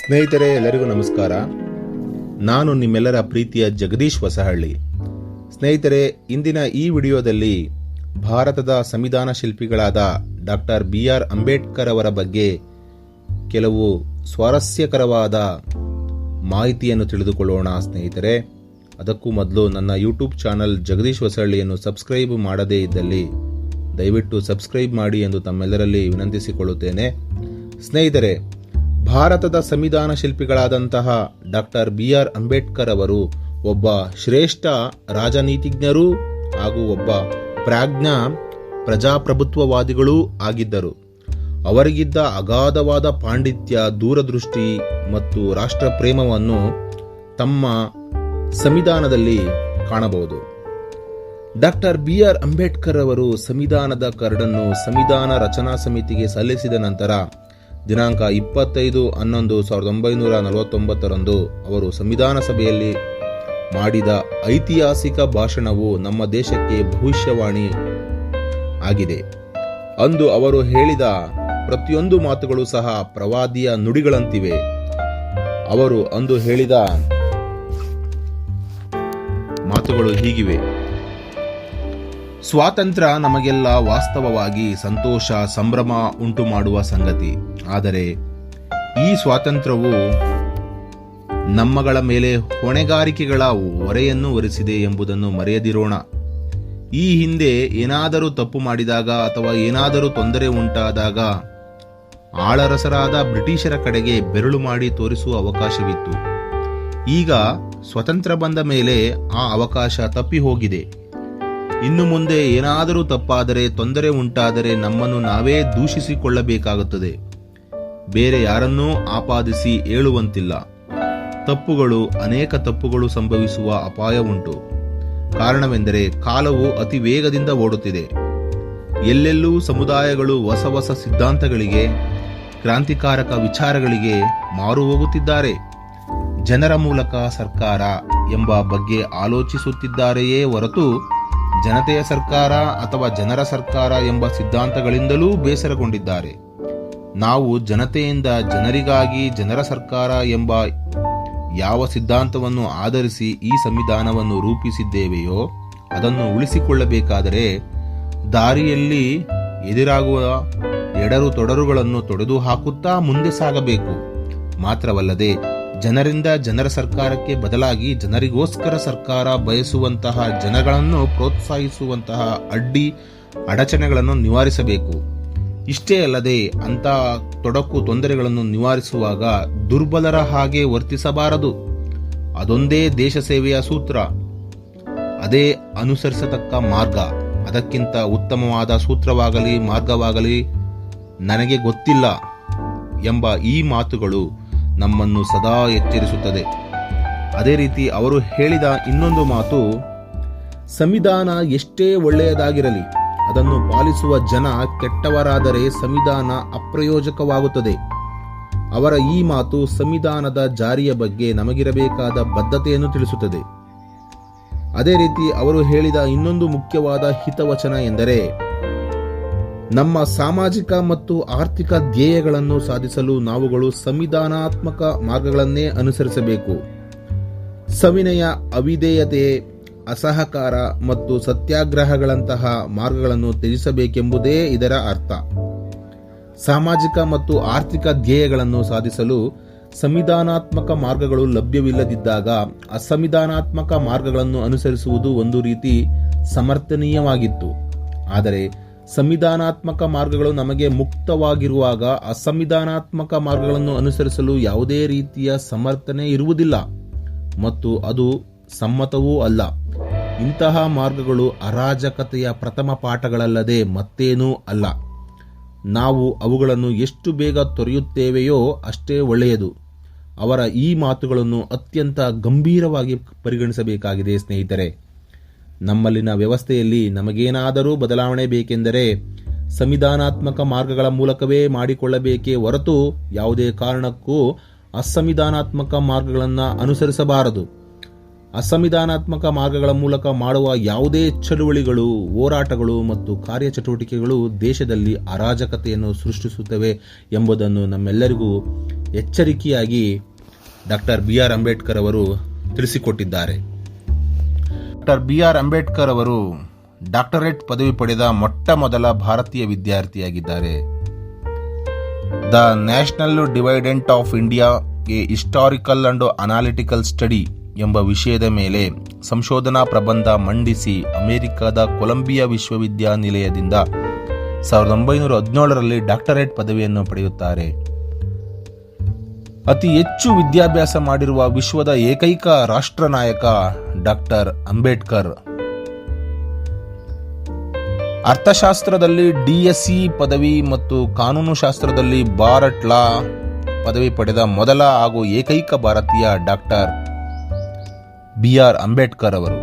ಸ್ನೇಹಿತರೆ, ಎಲ್ಲರಿಗೂ ನಮಸ್ಕಾರ. ನಾನು ನಿಮ್ಮೆಲ್ಲರ ಪ್ರೀತಿಯ ಜಗದೀಶ್ ಹೊಸಹಳ್ಳಿ. ಸ್ನೇಹಿತರೆ, ಇಂದಿನ ಈ ವಿಡಿಯೋದಲ್ಲಿ ಭಾರತದ ಸಂವಿಧಾನ ಶಿಲ್ಪಿಗಳಾದ ಡಾಕ್ಟರ್ ಬಿ ಆರ್ ಅಂಬೇಡ್ಕರ್ ಅವರ ಬಗ್ಗೆ ಕೆಲವು ಸ್ವಾರಸ್ಯಕರವಾದ ಮಾಹಿತಿಯನ್ನು ತಿಳಿದುಕೊಳ್ಳೋಣ ಸ್ನೇಹಿತರೆ. ಅದಕ್ಕೂ ಮೊದಲು ನನ್ನ ಯೂಟ್ಯೂಬ್ ಚಾನಲ್ ಜಗದೀಶ್ ಹೊಸಹಳ್ಳಿಯನ್ನು ಸಬ್ಸ್ಕ್ರೈಬ್ ಮಾಡದೇ ಇದ್ದಲ್ಲಿ ದಯವಿಟ್ಟು ಸಬ್ಸ್ಕ್ರೈಬ್ ಮಾಡಿ ಎಂದು ತಮ್ಮೆಲ್ಲರಲ್ಲಿ ವಿನಂತಿಸಿಕೊಳ್ಳುತ್ತೇನೆ. ಸ್ನೇಹಿತರೆ ಭಾರತದ ಸಂವಿಧಾನ ಶಿಲ್ಪಿಗಳಾದಂತಹ ಡಾಕ್ಟರ್ ಬಿ ಆರ್ ಅಂಬೇಡ್ಕರ್ ಅವರು ಒಬ್ಬ ಶ್ರೇಷ್ಠ ರಾಜನೀತಿಜ್ಞರೂ ಹಾಗೂ ಒಬ್ಬ ಪ್ರಾಜ್ಞ ಪ್ರಜಾಪ್ರಭುತ್ವವಾದಿಗಳೂ ಆಗಿದ್ದರು. ಅವರಿಗಿದ್ದ ಅಗಾಧವಾದ ಪಾಂಡಿತ್ಯ, ದೂರದೃಷ್ಟಿ ಮತ್ತು ರಾಷ್ಟ್ರ ಪ್ರೇಮವನ್ನು ತಮ್ಮ ಸಂವಿಧಾನದಲ್ಲಿ ಕಾಣಬಹುದು. ಡಾಕ್ಟರ್ ಬಿ ಆರ್ ಅಂಬೇಡ್ಕರ್ ಅವರು ಸಂವಿಧಾನದ ಕರಡನ್ನು ಸಂವಿಧಾನ ರಚನಾ ಸಮಿತಿಗೆ ಸಲ್ಲಿಸಿದ ನಂತರ ದಿನಾಂಕ ಇಪ್ಪತ್ತೈದು ಹನ್ನೊಂದು ಸಾವಿರದ ಒಂಬೈನೂರ ನಲವತ್ತೊಂಬತ್ತರಂದು ಅವರು ಸಂವಿಧಾನ ಸಭೆಯಲ್ಲಿ ಮಾಡಿದ ಐತಿಹಾಸಿಕ ಭಾಷಣವು ನಮ್ಮ ದೇಶಕ್ಕೆ ಭವಿಷ್ಯವಾಣಿ ಆಗಿದೆ. ಅಂದು ಅವರು ಹೇಳಿದ ಪ್ರತಿಯೊಂದು ಮಾತುಗಳು ಸಹ ಪ್ರವಾದಿಯ ನುಡಿಗಳಂತಿವೆ. ಅವರು ಅಂದು ಹೇಳಿದ ಮಾತುಗಳು ಹೀಗಿವೆ. ಸ್ವಾತಂತ್ರ್ಯ ನಮಗೆಲ್ಲ ವಾಸ್ತವವಾಗಿ ಸಂತೋಷ, ಸಂಭ್ರಮ ಉಂಟು ಮಾಡುವ ಸಂಗತಿ. ಆದರೆ ಈ ಸ್ವಾತಂತ್ರ್ಯವು ನಮ್ಮಗಳ ಮೇಲೆ ಹೊಣೆಗಾರಿಕೆಗಳ ಹೊರೆಯನ್ನು ಒರೆಸಿದೆ ಎಂಬುದನ್ನು ಮರೆಯದಿರೋಣ. ಈ ಹಿಂದೆ ಏನಾದರೂ ತಪ್ಪು ಮಾಡಿದಾಗ ಅಥವಾ ಏನಾದರೂ ತೊಂದರೆ ಉಂಟಾದಾಗ ಆಳರಸರಾದ ಬ್ರಿಟಿಷರ ಕಡೆಗೆ ಬೆರಳು ಮಾಡಿ ತೋರಿಸುವ ಅವಕಾಶವಿತ್ತು. ಈಗ ಸ್ವತಂತ್ರ ಬಂದ ಮೇಲೆ ಆ ಅವಕಾಶ ತಪ್ಪಿ ಹೋಗಿದೆ. ಇನ್ನು ಮುಂದೆ ಏನಾದರೂ ತಪ್ಪಾದರೆ, ತೊಂದರೆ ಉಂಟಾದರೆ ನಮ್ಮನ್ನು ನಾವೇ ದೂಷಿಸಿಕೊಳ್ಳಬೇಕಾಗುತ್ತದೆ. ಬೇರೆ ಯಾರನ್ನೂ ಆಪಾದಿಸಿ ಹೇಳುವಂತಿಲ್ಲ ತಪ್ಪುಗಳು, ಅನೇಕ ತಪ್ಪುಗಳು ಸಂಭವಿಸುವ ಅಪಾಯ ಉಂಟು. ಕಾರಣವೆಂದರೆ ಕಾಲವು ಅತಿ ವೇಗದಿಂದ ಓಡುತ್ತಿದೆ. ಎಲ್ಲೆಲ್ಲೂ ಸಮುದಾಯಗಳು ಹೊಸ ಹೊಸ ಸಿದ್ಧಾಂತಗಳಿಗೆ, ಕ್ರಾಂತಿಕಾರಕ ವಿಚಾರಗಳಿಗೆ ಮಾರು ಹೋಗುತ್ತಿದ್ದಾರೆ. ಜನರ ಮೂಲಕ ಸರ್ಕಾರ ಎಂಬ ಬಗ್ಗೆ ಆಲೋಚಿಸುತ್ತಿದ್ದಾರೆಯೇ ಹೊರತು ಜನತೆಯ ಸರ್ಕಾರ ಅಥವಾ ಜನರ ಸರ್ಕಾರ ಎಂಬ ಸಿದ್ಧಾಂತಗಳಿಂದಲೂ ಬೇಸರಗೊಂಡಿದ್ದಾರೆ. ನಾವು ಜನತೆಯಿಂದ ಜನರಿಗಾಗಿ ಜನರ ಸರ್ಕಾರ ಎಂಬ ಯಾವ ಸಿದ್ಧಾಂತವನ್ನು ಆಧರಿಸಿ ಈ ಸಂವಿಧಾನವನ್ನು ರೂಪಿಸಿದ್ದೇವೆಯೋ, ಅದನ್ನು ಉಳಿಸಿಕೊಳ್ಳಬೇಕಾದರೆ ದಾರಿಯಲ್ಲಿ ಎದುರಾಗುವ ಎಡರು ತೊಡರುಗಳನ್ನು ತೊಡೆದು ಹಾಕುತ್ತಾ ಮುಂದೆ ಸಾಗಬೇಕು. ಮಾತ್ರವಲ್ಲದೆ ಜನರಿಂದ ಜನರ ಸರ್ಕಾರಕ್ಕೆ ಬದಲಾಗಿ ಜನರಿಗೋಸ್ಕರ ಸರ್ಕಾರ ಬಯಸುವಂತಹ ಜನಗಳನ್ನು ಪ್ರೋತ್ಸಾಹಿಸುವಂತಹ ಅಡ್ಡಿ ಅಡಚಣೆಗಳನ್ನು ನಿವಾರಿಸಬೇಕು. ಇಷ್ಟೇ ಅಲ್ಲದೆ ಅಂತಹ ತೊಡಕು ತೊಂದರೆಗಳನ್ನು ನಿವಾರಿಸುವಾಗ ದುರ್ಬಲರ ಹಾಗೆ ವರ್ತಿಸಬಾರದು. ಅದೊಂದೇ ದೇಶ ಸೇವೆಯ ಸೂತ್ರ. ಅದೇ ಅನುಸರಿಸತಕ್ಕ ಮಾರ್ಗ. ಅದಕ್ಕಿಂತ ಉತ್ತಮವಾದ ಸೂತ್ರವಾಗಲಿ ಮಾರ್ಗವಾಗಲಿ ನನಗೆ ಗೊತ್ತಿಲ್ಲ ಎಂಬ ಈ ಮಾತುಗಳು ನಮ್ಮನ್ನು ಸದಾ ಎಚ್ಚರಿಸುತ್ತದೆ. ಅದೇ ರೀತಿ ಅವರು ಹೇಳಿದ ಇನ್ನೊಂದು ಮಾತು, ಸಂವಿಧಾನ ಎಷ್ಟೇ ಒಳ್ಳೆಯದಾಗಿರಲಿ, ಅದನ್ನು ಪಾಲಿಸುವ ಜನ ಕೆಟ್ಟವರಾದರೆ ಸಂವಿಧಾನ ಅಪ್ರಯೋಜಕವಾಗುತ್ತದೆ. ಅವರ ಈ ಮಾತು ಸಂವಿಧಾನದ ಜಾರಿಯ ಬಗ್ಗೆ ನಮಗಿರಬೇಕಾದ ಬದ್ಧತೆಯನ್ನು ತಿಳಿಸುತ್ತದೆ. ಅದೇ ರೀತಿ ಅವರು ಹೇಳಿದ ಇನ್ನೊಂದು ಮುಖ್ಯವಾದ ಹಿತವಚನ ಎಂದರೆ ನಮ್ಮ ಸಾಮಾಜಿಕ ಮತ್ತು ಆರ್ಥಿಕ ಧ್ಯೇಯಗಳನ್ನು ಸಾಧಿಸಲು ನಾವುಗಳು ಸಂವಿಧಾನಾತ್ಮಕ ಮಾರ್ಗಗಳನ್ನೇ ಅನುಸರಿಸಬೇಕು. ಸವಿನಯ ಅವಿಧೇಯತೆ, ಅಸಹಕಾರ ಮತ್ತು ಸತ್ಯಾಗ್ರಹಗಳಂತಹ ಮಾರ್ಗಗಳನ್ನು ತ್ಯಜಿಸಬೇಕೆಂಬುದೇ ಇದರ ಅರ್ಥ. ಸಾಮಾಜಿಕ ಮತ್ತು ಆರ್ಥಿಕ ಧ್ಯೇಯಗಳನ್ನು ಸಾಧಿಸಲು ಸಂವಿಧಾನಾತ್ಮಕ ಮಾರ್ಗಗಳು ಲಭ್ಯವಿಲ್ಲದಿದ್ದಾಗ ಅಸಂವಿಧಾನಾತ್ಮಕ ಮಾರ್ಗಗಳನ್ನು ಅನುಸರಿಸುವುದು ಒಂದು ರೀತಿ ಸಮರ್ಥನೀಯವಾಗಿತ್ತು. ಆದರೆ ಸಂವಿಧಾನಾತ್ಮಕ ಮಾರ್ಗಗಳು ನಮಗೆ ಮುಕ್ತವಾಗಿರುವಾಗ ಅಸಂವಿಧಾನಾತ್ಮಕ ಮಾರ್ಗಗಳನ್ನು ಅನುಸರಿಸಲು ಯಾವುದೇ ರೀತಿಯ ಸಮರ್ಥನೆ ಇರುವುದಿಲ್ಲ. ಮತ್ತು ಅದು ಸಮ್ಮತವೂ ಅಲ್ಲ. ಇಂತಹ ಮಾರ್ಗಗಳು ಅರಾಜಕತೆಯ ಪ್ರಥಮ ಪಾಠಗಳಲ್ಲದೆ ಮತ್ತೇನೂ ಅಲ್ಲ. ನಾವು ಅವುಗಳನ್ನು ಎಷ್ಟು ಬೇಗ ತೊರೆಯುತ್ತೇವೆಯೋ ಅಷ್ಟೇ ಒಳ್ಳೆಯದು. ಅವರ ಈ ಮಾತುಗಳನ್ನು ಅತ್ಯಂತ ಗಂಭೀರವಾಗಿ ಪರಿಗಣಿಸಬೇಕಾಗಿದೆ ಸ್ನೇಹಿತರೆ. ನಮ್ಮಲ್ಲಿನ ವ್ಯವಸ್ಥೆಯಲ್ಲಿ ನಮಗೇನಾದರೂ ಬದಲಾವಣೆ ಬೇಕೆಂದರೆ ಸಂವಿಧಾನಾತ್ಮಕ ಮಾರ್ಗಗಳ ಮೂಲಕವೇ ಮಾಡಿಕೊಳ್ಳಬೇಕೇ ಹೊರತು ಯಾವುದೇ ಕಾರಣಕ್ಕೂ ಅಸಂವಿಧಾನಾತ್ಮಕ ಮಾರ್ಗಗಳನ್ನು ಅನುಸರಿಸಬಾರದು. ಅಸಂವಿಧಾನಾತ್ಮಕ ಮಾರ್ಗಗಳ ಮೂಲಕ ಮಾಡುವ ಯಾವುದೇ ಚಳುವಳಿಗಳು, ಹೋರಾಟಗಳು ಮತ್ತು ಕಾರ್ಯಚಟುವಟಿಕೆಗಳು ದೇಶದಲ್ಲಿ ಅರಾಜಕತೆಯನ್ನು ಸೃಷ್ಟಿಸುತ್ತವೆ ಎಂಬುದನ್ನು ನಮ್ಮೆಲ್ಲರಿಗೂ ಎಚ್ಚರಿಕೆಯಾಗಿ ಡಾಕ್ಟರ್ ಬಿ ಆರ್ ಅಂಬೇಡ್ಕರ್ ಅವರು ತಿಳಿಸಿಕೊಟ್ಟಿದ್ದಾರೆ. ಡಾಕ್ಟರ್ ಬಿ ಆರ್ ಅಂಬೇಡ್ಕರ್ ಅವರು ಡಾಕ್ಟರೇಟ್ ಪದವಿ ಪಡೆದ ಮೊಟ್ಟ ಮೊದಲ ಭಾರತೀಯ ವಿದ್ಯಾರ್ಥಿಯಾಗಿದ್ದಾರೆ. The national dividend of India a historical and analytical study ಎಂಬ ವಿಷಯದ ಮೇಲೆ ಸಂಶೋಧನಾ ಪ್ರಬಂಧ ಮಂಡಿಸಿ ಅಮೆರಿಕದ ಕೊಲಂಬಿಯಾ ವಿಶ್ವವಿದ್ಯಾನಿಲಯದಿಂದ ಸಾವಿರದ ಒಂಬೈನೂರ ಹದಿನೇಳರಲ್ಲಿ ಡಾಕ್ಟರೇಟ್ ಪದವಿಯನ್ನು ಪಡೆಯುತ್ತಾರೆ. ಅತಿ ಹೆಚ್ಚು ವಿದ್ಯಾಭ್ಯಾಸ ಮಾಡಿರುವ ವಿಶ್ವದ ಏಕೈಕ ರಾಷ್ಟ್ರ ನಾಯಕ ಡಾಕ್ಟರ್ ಅಂಬೇಡ್ಕರ್. ಅರ್ಥಶಾಸ್ತ್ರದಲ್ಲಿ ಡಿಎಸ್ಸಿ ಪದವಿ ಮತ್ತು ಕಾನೂನು ಶಾಸ್ತ್ರದಲ್ಲಿ ಭಾರತ್ ಲಾ ಪದವಿ ಪಡೆದ ಮೊದಲ ಹಾಗೂ ಏಕೈಕ ಭಾರತೀಯ ಡಾಕ್ಟರ್ ಬಿ ಆರ್ ಅಂಬೇಡ್ಕರ್ ಅವರು.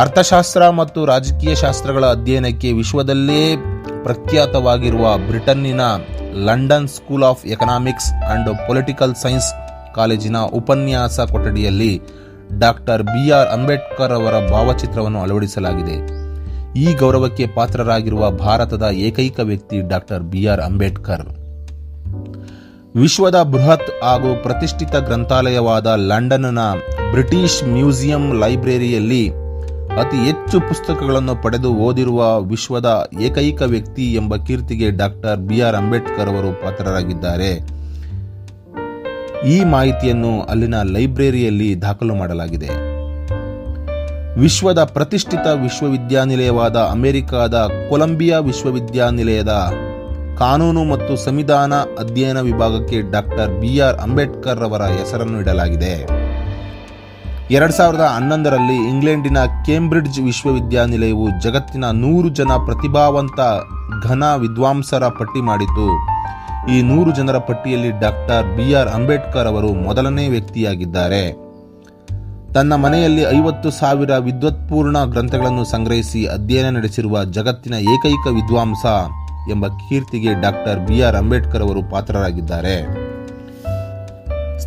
ಅರ್ಥಶಾಸ್ತ್ರ ಮತ್ತು ರಾಜಕೀಯ ಶಾಸ್ತ್ರಗಳ ಅಧ್ಯಯನಕ್ಕೆ ವಿಶ್ವದಲ್ಲೇ ಪ್ರಖ್ಯಾತವಾಗಿರುವ ಬ್ರಿಟನ್ನಿನ London school of economics and political science ಕಾಲೇಜಿನ ಉಪನ್ಯಾಸ ಕೊಠಡಿಯಲ್ಲಿ ಡಾಕ್ಟರ್ ಬಿ ಆರ್ ಅಂಬೇಡ್ಕರ್ ಅವರ ಭಾವಚಿತ್ರವನ್ನು ಅಳವಡಿಸಲಾಗಿದೆ. ಈ ಗೌರವಕ್ಕೆ ಪಾತ್ರರಾಗಿರುವ ಭಾರತದ ಏಕೈಕ ವ್ಯಕ್ತಿ ಡಾಕ್ಟರ್ ಬಿ ಆರ್ ಅಂಬೇಡ್ಕರ್. ವಿಶ್ವದ ಬೃಹತ್ ಹಾಗೂ ಪ್ರತಿಷ್ಠಿತ ಗ್ರಂಥಾಲಯವಾದ ಲಂಡನ್ನ ಬ್ರಿಟಿಷ್ ಮ್ಯೂಸಿಯಂ ಲೈಬ್ರರಿಯಲ್ಲಿ ಅತಿ ಹೆಚ್ಚು ಪುಸ್ತಕಗಳನ್ನು ಪಡೆದು ಓದಿರುವ ವಿಶ್ವದ ಏಕೈಕ ವ್ಯಕ್ತಿ ಎಂಬ ಕೀರ್ತಿಗೆ ಡಾಕ್ಟರ್ ಬಿ ಆರ್ ಅಂಬೇಡ್ಕರ್ ಅವರು ಪಾತ್ರರಾಗಿದ್ದಾರೆ. ಈ ಮಾಹಿತಿಯನ್ನು ಅಲ್ಲಿನ ಲೈಬ್ರರಿಯಲ್ಲಿ ದಾಖಲು ಮಾಡಲಾಗಿದೆ. ವಿಶ್ವದ ಪ್ರತಿಷ್ಠಿತ ವಿಶ್ವವಿದ್ಯಾನಿಲಯವಾದ ಅಮೆರಿಕಾದ ಕೊಲಂಬಿಯಾ ವಿಶ್ವವಿದ್ಯಾನಿಲಯದ ಕಾನೂನು ಮತ್ತು ಸಂವಿಧಾನ ಅಧ್ಯಯನ ವಿಭಾಗಕ್ಕೆ ಡಾಕ್ಟರ್ ಬಿ ಆರ್ ಅಂಬೇಡ್ಕರ್ ಅವರ ಹೆಸರನ್ನು ಇಡಲಾಗಿದೆ. ಎರಡ್ ಸಾವಿರದ ಹನ್ನೊಂದರಲ್ಲಿ ಇಂಗ್ಲೆಂಡಿನ ಕೇಂಬ್ರಿಡ್ಜ್ ವಿಶ್ವವಿದ್ಯಾನಿಲಯವು ಜಗತ್ತಿನ ನೂರು ಜನ ಪ್ರತಿಭಾವಂತ ಘನ ವಿದ್ವಾಂಸರ ಪಟ್ಟಿ ಮಾಡಿತು. ಈ ನೂರು ಜನರ ಪಟ್ಟಿಯಲ್ಲಿ ಡಾಕ್ಟರ್ ಬಿ ಆರ್ ಅಂಬೇಡ್ಕರ್ ಅವರು ಮೊದಲನೇ ವ್ಯಕ್ತಿಯಾಗಿದ್ದಾರೆ. ತನ್ನ ಮನೆಯಲ್ಲಿ ಐವತ್ತು ಸಾವಿರ ವಿದ್ವತ್ಪೂರ್ಣ ಗ್ರಂಥಗಳನ್ನು ಸಂಗ್ರಹಿಸಿ ಅಧ್ಯಯನ ನಡೆಸಿರುವ ಜಗತ್ತಿನ ಏಕೈಕ ವಿದ್ವಾಂಸ ಎಂಬ ಕೀರ್ತಿಗೆ ಡಾಕ್ಟರ್ ಬಿ ಆರ್ ಅಂಬೇಡ್ಕರ್ ಅವರು ಪಾತ್ರರಾಗಿದ್ದಾರೆ.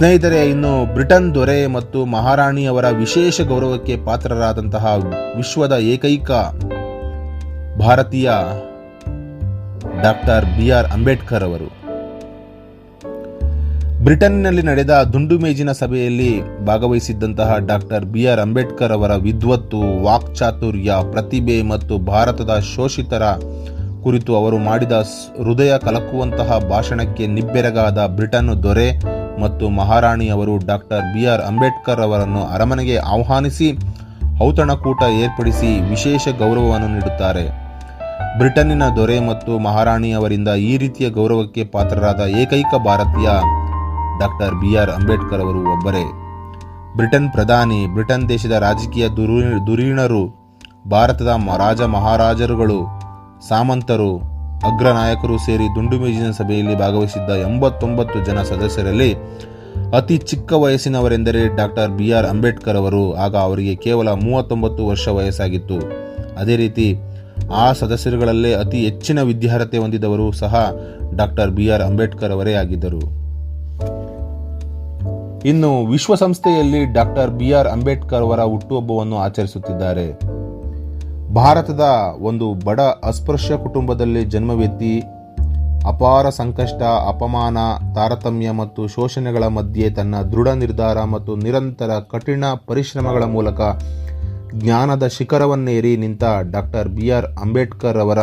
ಸ್ನೇಹಿತರೆ, ಇನ್ನು ಬ್ರಿಟನ್ ದೊರೆ ಮತ್ತು ಮಹಾರಾಣಿಯವರ ವಿಶೇಷ ಗೌರವಕ್ಕೆ ಪಾತ್ರರಾದಂತಹ ವಿಶ್ವದ ಏಕೈಕ ಭಾರತೀಯ ಡಾಕ್ಟರ್ ಬಿ ಆರ್ ಅಂಬೇಡ್ಕರ್ ಅವರು. ಬ್ರಿಟನ್ನಲ್ಲಿ ನಡೆದ ದುಂಡು ಮೇಜಿನ ಸಭೆಯಲ್ಲಿ ಭಾಗವಹಿಸಿದ್ದಂತಹ ಡಾಕ್ಟರ್ ಬಿ ಆರ್ ಅಂಬೇಡ್ಕರ್ ಅವರ ವಿದ್ವತ್ತು, ವಾಕ್ಚಾತುರ್ಯ, ಪ್ರತಿಭೆ ಮತ್ತು ಭಾರತದ ಶೋಷಿತರ ಕುರಿತು ಅವರು ಮಾಡಿದ ಹೃದಯ ಕಲಕುವಂತಹ ಭಾಷಣಕ್ಕೆ ನಿಬ್ಬೆರಗಾದ ಬ್ರಿಟನ್ ದೊರೆ ಮತ್ತು ಮಹಾರಾಣಿಯವರು ಡಾಕ್ಟರ್ ಬಿ ಆರ್ ಅಂಬೇಡ್ಕರ್ ಅವರನ್ನು ಅರಮನೆಗೆ ಆಹ್ವಾನಿಸಿ ಔತಣಕೂಟ ಏರ್ಪಡಿಸಿ ವಿಶೇಷ ಗೌರವವನ್ನು ನೀಡುತ್ತಾರೆ. ಬ್ರಿಟನ್ನಿನ ದೊರೆ ಮತ್ತು ಮಹಾರಾಣಿಯವರಿಂದ ಈ ರೀತಿಯ ಗೌರವಕ್ಕೆ ಪಾತ್ರರಾದ ಏಕೈಕ ಭಾರತೀಯ ಡಾಕ್ಟರ್ ಬಿ ಆರ್ ಅಂಬೇಡ್ಕರ್ ಅವರು ಒಬ್ಬರೇ. ಬ್ರಿಟನ್ ಪ್ರಧಾನಿ, ಬ್ರಿಟನ್ ದೇಶದ ರಾಜಕೀಯ ದುರೀ ಧುರೀಣರು ಭಾರತದ ರಾಜ ಮಹಾರಾಜರುಗಳು, ಸಾಮಂತರು ಅಗ್ರ ನಾಯಕರು ಸೇರಿ ದುಂಡು ಮೇಜಿನ ಸಭೆಯಲ್ಲಿ ಭಾಗವಹಿಸಿದ್ದ ಎಂಬತ್ತೊಂಬತ್ತು ಜನ ಸದಸ್ಯರಲ್ಲಿ ಅತಿ ಚಿಕ್ಕ ವಯಸ್ಸಿನವರೆಂದರೆ ಡಾಕ್ಟರ್ ಬಿ ಆರ್ ಅಂಬೇಡ್ಕರ್ ಅವರು. ಆಗ ಅವರಿಗೆ ಕೇವಲ ಮೂವತ್ತೊಂಬತ್ತು ವರ್ಷ ವಯಸ್ಸಾಗಿತ್ತು. ಅದೇ ರೀತಿ ಆ ಸದಸ್ಯರುಗಳಲ್ಲೇ ಅತಿ ಹೆಚ್ಚಿನ ವಿದ್ಯಾರ್ಹತೆ ಹೊಂದಿದವರು ಸಹ ಡಾಕ್ಟರ್ ಬಿ ಆರ್ ಅಂಬೇಡ್ಕರ್ ಅವರೇ ಆಗಿದ್ದರು. ಇನ್ನು ವಿಶ್ವಸಂಸ್ಥೆಯಲ್ಲಿ ಡಾಕ್ಟರ್ ಬಿ ಆರ್ ಅಂಬೇಡ್ಕರ್ ಅವರ ಹುಟ್ಟುಹಬ್ಬವನ್ನು ಆಚರಿಸುತ್ತಿದ್ದಾರೆ. ಭಾರತದ ಒಂದು ಬಡ ಅಸ್ಪೃಶ್ಯ ಕುಟುಂಬದಲ್ಲಿ ಜನ್ಮವೆತ್ತಿ ಅಪಾರ ಸಂಕಷ್ಟ, ಅಪಮಾನ, ತಾರತಮ್ಯ ಮತ್ತು ಶೋಷಣೆಗಳ ಮಧ್ಯೆ ತನ್ನ ದೃಢ ನಿರ್ಧಾರ ಮತ್ತು ನಿರಂತರ ಕಠಿಣ ಪರಿಶ್ರಮಗಳ ಮೂಲಕ ಜ್ಞಾನದ ಶಿಖರವನ್ನೇರಿ ನಿಂತ ಡಾಕ್ಟರ್ ಬಿ ಆರ್ ಅಂಬೇಡ್ಕರ್ ಅವರ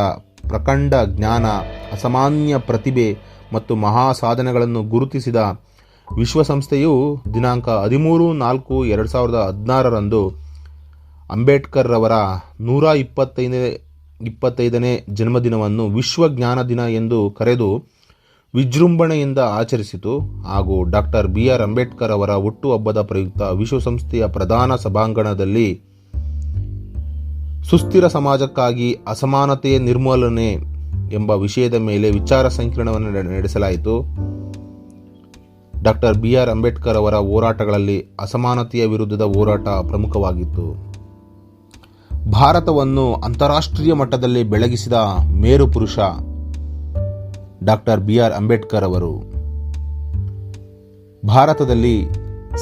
ಪ್ರಖಂಡ ಜ್ಞಾನ, ಅಸಾಮಾನ್ಯ ಪ್ರತಿಭೆ ಮತ್ತು ಮಹಾ ಸಾಧನೆಗಳನ್ನು ಗುರುತಿಸಿದ ವಿಶ್ವಸಂಸ್ಥೆಯು ದಿನಾಂಕ ಹದಿಮೂರು ನಾಲ್ಕು ಎರಡು ಸಾವಿರದ ಹದಿನಾರರಂದು ಅಂಬೇಡ್ಕರ್ ಅವರ ನೂರ ಇಪ್ಪತ್ತೈದನೇ ಇಪ್ಪತ್ತೈದನೇ ಜನ್ಮದಿನವನ್ನು ವಿಶ್ವ ಜ್ಞಾನ ದಿನ ಎಂದು ಕರೆದು ವಿಜೃಂಭಣೆಯಿಂದ ಆಚರಿಸಿತು. ಹಾಗೂ ಡಾಕ್ಟರ್ ಬಿ ಆರ್ ಅಂಬೇಡ್ಕರ್ ಅವರ ಹುಟ್ಟುಹಬ್ಬದ ಪ್ರಯುಕ್ತ ವಿಶ್ವಸಂಸ್ಥೆಯ ಪ್ರಧಾನ ಸಭಾಂಗಣದಲ್ಲಿ ಸುಸ್ಥಿರ ಸಮಾಜಕ್ಕಾಗಿ ಅಸಮಾನತೆಯ ನಿರ್ಮೂಲನೆ ಎಂಬ ವಿಷಯದ ಮೇಲೆ ವಿಚಾರ ಸಂಕಿರಣವನ್ನು ನಡೆಸಲಾಯಿತು. ಡಾಕ್ಟರ್ ಬಿ ಆರ್ ಅಂಬೇಡ್ಕರ್ ಅವರ ಹೋರಾಟಗಳಲ್ಲಿ ಅಸಮಾನತೆಯ ವಿರುದ್ಧದ ಹೋರಾಟ ಪ್ರಮುಖವಾಗಿತ್ತು. ಭಾರತವನ್ನು ಅಂತಾರಾಷ್ಟ್ರೀಯ ಮಟ್ಟದಲ್ಲಿ ಬೆಳಗಿಸಿದ ಮೇರು ಪುರುಷ ಡಾಕ್ಟರ್ ಬಿ ಆರ್ ಅಂಬೇಡ್ಕರ್ ಅವರು. ಭಾರತದಲ್ಲಿ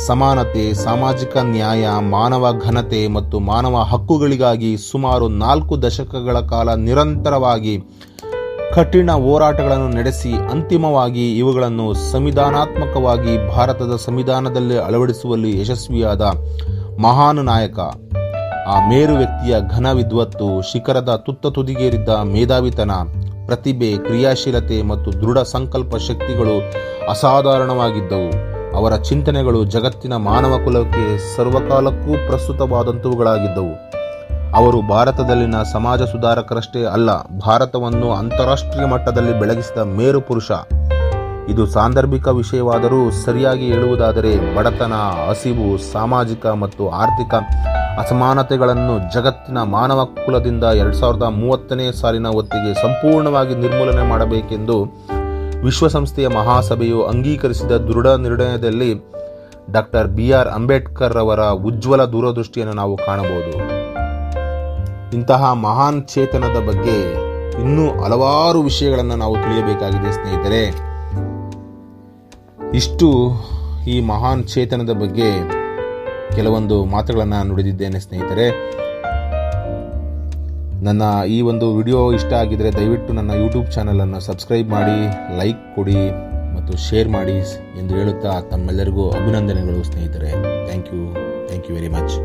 ಸಮಾನತೆ, ಸಾಮಾಜಿಕ ನ್ಯಾಯ, ಮಾನವ ಘನತೆ ಮತ್ತು ಮಾನವ ಹಕ್ಕುಗಳಿಗಾಗಿ ಸುಮಾರು ನಾಲ್ಕು ದಶಕಗಳ ಕಾಲ ನಿರಂತರವಾಗಿ ಕಠಿಣ ಹೋರಾಟಗಳನ್ನು ನಡೆಸಿ ಅಂತಿಮವಾಗಿ ಇವುಗಳನ್ನು ಸಂವಿಧಾನಾತ್ಮಕವಾಗಿ ಭಾರತದ ಸಂವಿಧಾನದಲ್ಲಿ ಅಳವಡಿಸುವಲ್ಲಿ ಯಶಸ್ವಿಯಾದ ಮಹಾನ್ ನಾಯಕ. ಆ ಮೇರು ವ್ಯಕ್ತಿಯ ಘನ ವಿದ್ವತ್ತು, ಶಿಖರದ ತುತ್ತ ತುದಿಗೇರಿದ್ದ ಮೇಧಾವಿತನ ಪ್ರತಿಭೆ, ಕ್ರಿಯಾಶೀಲತೆ ಮತ್ತು ದೃಢ ಸಂಕಲ್ಪ ಶಕ್ತಿಗಳು ಅಸಾಧಾರಣವಾಗಿದ್ದವು. ಅವರ ಚಿಂತನೆಗಳು ಜಗತ್ತಿನ ಮಾನವ ಕುಲಕ್ಕೆ ಸರ್ವಕಾಲಕ್ಕೂ ಪ್ರಸ್ತುತವಾದಂಥವುಗಳಾಗಿದ್ದವು ಅವರು ಭಾರತದಲ್ಲಿನ ಸಮಾಜ ಸುಧಾರಕರಷ್ಟೇ ಅಲ್ಲ, ಭಾರತವನ್ನು ಅಂತಾರಾಷ್ಟ್ರೀಯ ಮಟ್ಟದಲ್ಲಿ ಬೆಳಗಿಸಿದ ಮೇರು ಪುರುಷ. ಇದು ಸಾಂದರ್ಭಿಕ ವಿಷಯವಾದರೂ ಸರಿಯಾಗಿ ಹೇಳುವುದಾದರೆ ಬಡತನ, ಹಸಿವು, ಸಾಮಾಜಿಕ ಮತ್ತು ಆರ್ಥಿಕ ಅಸಮಾನತೆಗಳನ್ನು ಜಗತ್ತಿನ ಮಾನವ ಕುಲದಿಂದ ಎರಡು ಸಾವಿರದ ಮೂವತ್ತನೇ ಸಾಲಿನ ಹೊತ್ತಿಗೆ ಸಂಪೂರ್ಣವಾಗಿ ನಿರ್ಮೂಲನೆ ಮಾಡಬೇಕೆಂದು ವಿಶ್ವಸಂಸ್ಥೆಯ ಮಹಾಸಭೆಯು ಅಂಗೀಕರಿಸಿದ ದೃಢ ನಿರ್ಣಯದಲ್ಲಿ ಡಾಕ್ಟರ್ ಬಿ ಆರ್ ಅಂಬೇಡ್ಕರ್ ಅವರ ಉಜ್ವಲ ದೂರದೃಷ್ಟಿಯನ್ನು ನಾವು ಕಾಣಬಹುದು. ಇಂತಹ ಮಹಾನ್ ಚೇತನದ ಬಗ್ಗೆ ಇನ್ನೂ ಹಲವಾರು ವಿಷಯಗಳನ್ನು ನಾವು ತಿಳಿಯಬೇಕಾಗಿದೆ, ಸ್ನೇಹಿತರೆ. ಇಷ್ಟು ಈ ಮಹಾನ್ ಚೇತನದ ಬಗ್ಗೆ ಕೆಲವೊಂದು ಮಾತುಗಳನ್ನು ನುಡಿದಿದ್ದೇನೆ, ಸ್ನೇಹಿತರೆ. ನನ್ನ ಈ ಒಂದು ವಿಡಿಯೋ ಇಷ್ಟ ಆಗಿದರೆ ದಯವಿಟ್ಟು ನನ್ನ ಯೂಟ್ಯೂಬ್ ಚಾನಲನ್ನು ಸಬ್ಸ್ಕ್ರೈಬ್ ಮಾಡಿ ಲೈಕ್ ಕೊಡಿ ಮತ್ತು ಶೇರ್ ಮಾಡಿ ಎಂದು ಹೇಳುತ್ತಾ ತಮ್ಮೆಲ್ಲರಿಗೂ ಅಭಿನಂದನೆಗಳು, ಸ್ನೇಹಿತರೆ. Thank you thank you very much